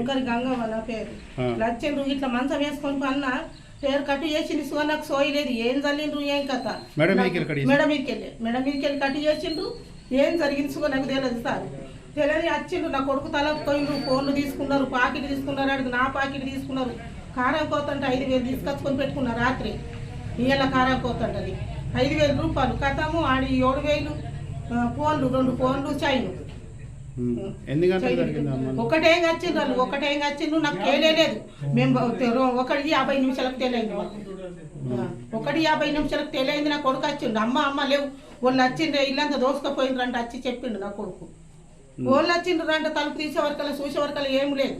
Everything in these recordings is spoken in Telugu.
ఒకరి గంగవ్వ నా పేరు. లచ్చిండ్రు ఇట్లా మంచం వేసుకొని పన్న పేరు కట్టు చేసింది సో నాకు సోయలేదు ఏం చల్లిండ్రు ఏం కథ? మేడం మీదకి మేడం మీదకి వెళ్ళి కట్టు చేసిండ్రు. ఏం జరిగింది సో నాకు తెలియదు సార్. తెలియదు వచ్చిండ్రు నా కొడుకు తల పోయిండ్రు ఫోన్లు తీసుకున్నారు పాకెట్ తీసుకున్నారు అడిగి నా పాకెట్ తీసుకున్నారు. కారం కోతంటే ఐదు వేలు తీసుకొచ్చుకొని పెట్టుకున్నారు రాత్రి. ఇవాళ కారం కోతంటది. ఐదు వేల రూపాయలు. కథము ఆడి ఏడు వేలు ఫోన్లు రెండు ఫోన్లు చైను. ఉమ్. ఎన్ని గంటలు జరిగింది ఒకటేం వచ్చిండ్రు వాళ్ళు ఒకటేం వచ్చిండ్రు నాకు తెలియలేదు మేము ఒకటి యాభై నిమిషాలకు ఆ, ఒకటి యాభై నిమిషాలకు తెలియదు నా కొడుకు వచ్చిండు. అమ్మ అమ్మ లేవు. వాళ్ళు వచ్చిండ్రు ఇల్లంతా దోసుకపోయిండ్రు అంటే వచ్చి చెప్పిండు నా కొడుకు. వాళ్ళు వచ్చిండ్రు అంటే తలుపు తీసే వరకల్లా చూసే వరకల్లా ఏం లేదు.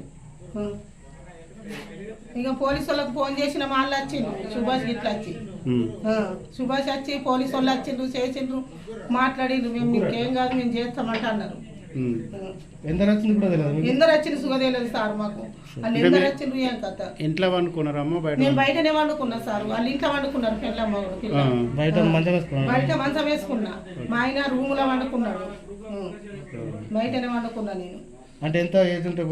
ఇక పోలీసు వాళ్ళకి ఫోన్ చేసిన వాళ్ళు వచ్చిండ్రు సుభాష్ గిట్లా వచ్చి. సుభాష్ వచ్చి పోలీసు వాళ్ళు వచ్చిండ్రు చేసిండ్రు మాట్లాడిండ్రు. మేము మీకేం కాదు మేము చేస్తామంట అన్నారు. ఎంత వచ్చింది కూడా తెలియదు మీకు? ఎందరు వచ్చింది సుగదేలేదు సార్ మాకు. వాళ్ళు ఎందరు వచ్చిండ్రు ఏం కథ? ఇంట్లో వండుకున్నారమ్మ బయట? నేను బయటనే వండుకున్నా సార్. వాళ్ళు ఇంట్లో వండుకున్నారు పిల్లమ్మ బయట మంచం వేసుకున్నాను బయట మంచం వేసుకున్నా. మా ఆయన రూమ్లో వండుకున్నాడు. బయటనే వండుకున్నా నేను. అంటే ఎంత ఏజ్ ఉంటే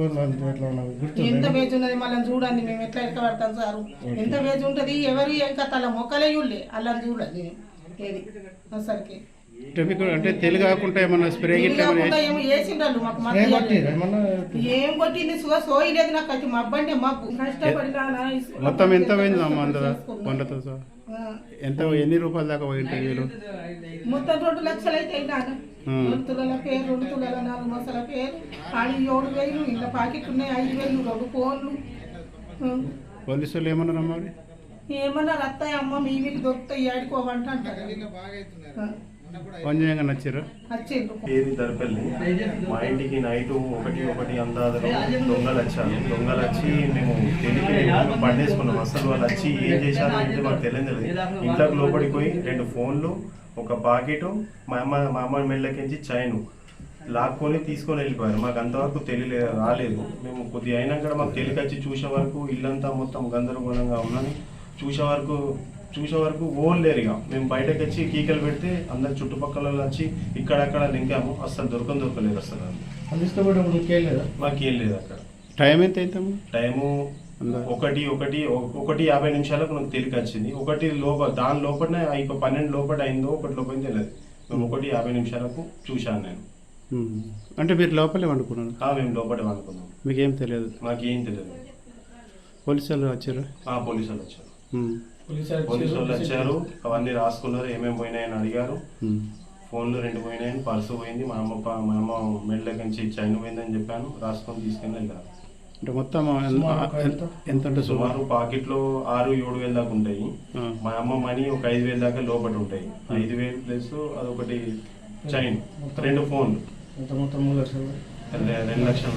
ఎంత వేజ్ ఉన్నది మళ్ళీ చూడండి. మేము ఎట్లా ఎట్లా పడతాం సార్? ఎంత వేజ్ ఉంటది? ఎవరు ఏం కథ? అలా మొక్కలే చూడలే. అలా చూడలేదు నేను. ఏది? అసలుకి అంటే మీకు అంటే తెలుగు కాకుండా ఏమన్నా స్ప్రే గిట్ల ఏమన్నా మాకు ఏమన్నా ఏం కొట్టింది? సుగ సోయలేదు నాకు అది. మబ్బు అంటే మబ్బు కష్టపడినా నా ఇసుక మొత్తం ఎంత పోయింది అమ్మ ఆ, ఎంత ఎన్ని రూపాయల దాకా పోయి ఉంటాయి వీళ్ళు? మొత్తం రెండు లక్షలు అయితే. రెండు తులాల పేరు రెండు తులాల నాలుగు మొసల పేరు. ఏడు వేలు ఇలా పాకెట్ ఉన్నాయి ఐదు వేలు రెండు ఫోన్లు. ఆ. పోలీసు వాళ్ళు ఏమన్నారమ్మా మరి? ఏమన్నా రత్తాయి అమ్మ మీ మీకు దొరుకుతాయి ఆడుకోవంట అంటారు. చేయగా నచ్చారు. పేరు దరపల్లి మా ఇంటికి నైట్ ఒకటి ఒకటి అందాదలో దొంగలు వచ్చారు. దొంగలు వచ్చి మేము తెలియక మేము పండేసుకున్నాం. అసలు వాళ్ళు వచ్చి ఏం చేశారు అంటే మాకు తెలియదు. ఇంట్లోకి లోపలికి పోయి రెండు ఫోన్లు ఒక పాకెట్ మా అమ్మ మా అమ్మ మెళ్ళకించి చైను లాక్కొని తీసుకొని వెళ్ళిపోయారు. మాకు అంతవరకు తెలియలే రాలేదు. మేము కొద్దిగా అయినాక మాకు తెలియకొచ్చి చూసే వరకు ఇల్లంతా మొత్తం గందరగోళంగా ఉన్నది. చూసే వరకు చూసే వరకు ఓన్ లేరు ఇక. మేము బయటకు వచ్చి కీకలు పెడితే అందరు చుట్టుపక్కల వచ్చి ఇక్కడక్కడ లింకాము అసలు దొరకని దొరకలేదు అసలు మీకు ఏం లేదా? మాకు ఏం లేదు అక్కడ. టైం ఎంత అవుతాము టైము ఒకటి ఒకటి ఒకటి యాభై నిమిషాలకు నాకు తెలికి వచ్చింది. ఒకటి లోపల దాని లోపలనే ఇక పన్నెండు లోపల అయిందో ఒకటి లోపల తెలియదు మేము ఒకటి యాభై నిమిషాలకు చూశాను నేను. అంటే మీరు లోపలే వండుకున్నారు? ఆ, మేము లోపల అనుకున్నాం మీకేం తెలియదు? మాకేం తెలియదు. పోలీసు వాళ్ళు వచ్చారు? పోలీసు వాళ్ళు వచ్చారు. పోలీసు వాళ్ళు వచ్చారు. అవన్నీ రాసుకున్నారు. ఏమేమి పోయినాయని అడిగారు. ఫోన్లు రెండు పోయినాయని పర్సు పోయింది. మా అమ్మ మా అమ్మ మెడలోకి నుంచి చైన్ పోయిందని చెప్పాను. రాసుకొని తీసుకొని వెళ్ళారు అంటే మొత్తం ఎంత? ఎంత అంటే సుమారు? పాకెట్లో ఆరు ఏడు వేలు దాకా ఉంటాయి. మా అమ్మ మనీ ఒక ఐదు వేలు దాకా లోపల ఉంటాయి. ఐదు వేలు ప్లస్ అదొకటి చైన్. రెండు ఫోన్లు. ఎంత మొత్తం? మూడు లక్షలు. రెండు లక్షల